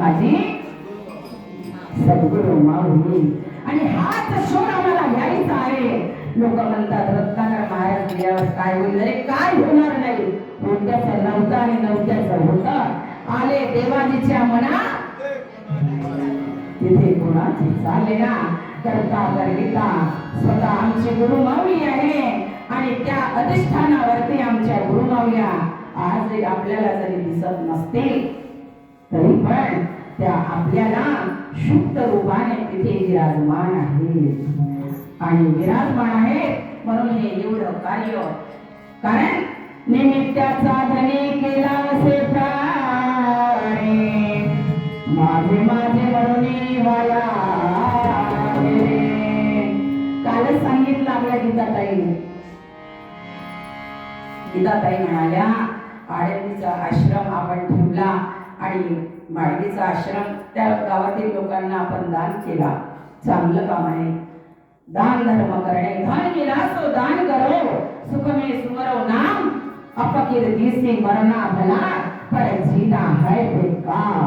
माझे सद्गुरु माऊली. आणि हाच शोध आम्हाला घ्यायचा आहे. लोक म्हणतात रत्नाकर महाराज गेल्यावर काय होईल? अरे काय होणार नाही? होत्याचं नव्हतं आणि नव्हत्याचं होत. आले देवाजीच्या मना. तिथे कोणाची चालले ना करता करविता स्वतः आमची गुरु माऊली आहे. आणि त्या अधिष्ठानावरती आमच्या गुरु माऊल्या. आज आपल्याला जरी दिसत नसतील तरी पण त्या आपल्याला शुद्ध रूपाने तिथे विराजमान आहेत. आणि विराजमान आहेत म्हणून हे एवढं कार्य. कारण निमित्ताचा धनी केला असे प्राणे. माझे माझे म्हणून वाया कालच सांगितलं आपल्या गीताताई गीताताई म्हणाल्या आळंदीचा आश्रम आपण ठेवला. आणि माळगीचा आश्रम त्या गावातील लोकांना आपण दान केला. चांगलं काम आहे. दान धर्म करणे. धन विलासो दान करो. सुखमे सुमरो नाम. अपकीर्ती मरना भला. पर जीना है बेकार